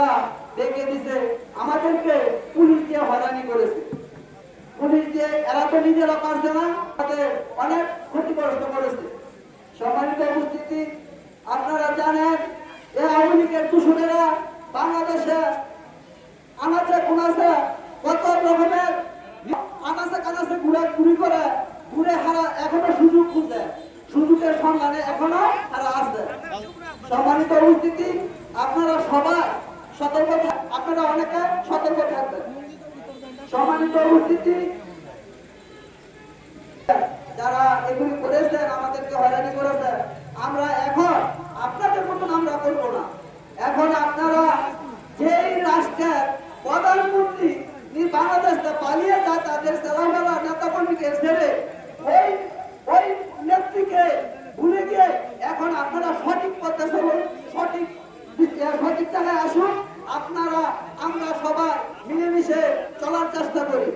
আপনারা ডেকে দিছে, আমাদেরকে পুলিশ দিয়ে হয়রানি করেছে। পুলিশ দিয়ে এরা তো নিজেরা পারছে না তাদের অনেক ক্ষতিগ্রস্ত করেছে। সম্মানিত উপস্থিতি, আপনারা জানেন, এই আওয়ামী লীগের দূষণেরা বাংলাদেশে আনাচে কোনাচে কত রকমের আনাচে কানাচে ঘুরে ঘুরি করে, ঘুরে হারা এখনও সুযোগ খুঁজে। সুযোগের সন্ধানে এখনও তারা আসছে সম্মানিত উপস্থিতি, আপনারা সবাই সতর্ক আপনারা অনেকে সতর্ক থাকবেন। সম্মানিত উপস্থিতি। যারা এগুলি করেছেন, আমাদেরকে হয়রানি করেছেন, আমরা এখন আপনাদের মতন আমরা করব না। এখন আপনারা যেই রাষ্ট্রের প্রধানমন্ত্রী বাংলাদেশে পালিয়ে যায় তাদের সেলামেলা নেতা কর্মীকে ছেড়ে ওই ওই নেত্রীকে ভুলে গিয়ে এখন আপনারা সঠিক পথে চলুন, সঠিক সঠিক জায়গায় আসুন। মিলেমিশে চলার চেষ্টা করি।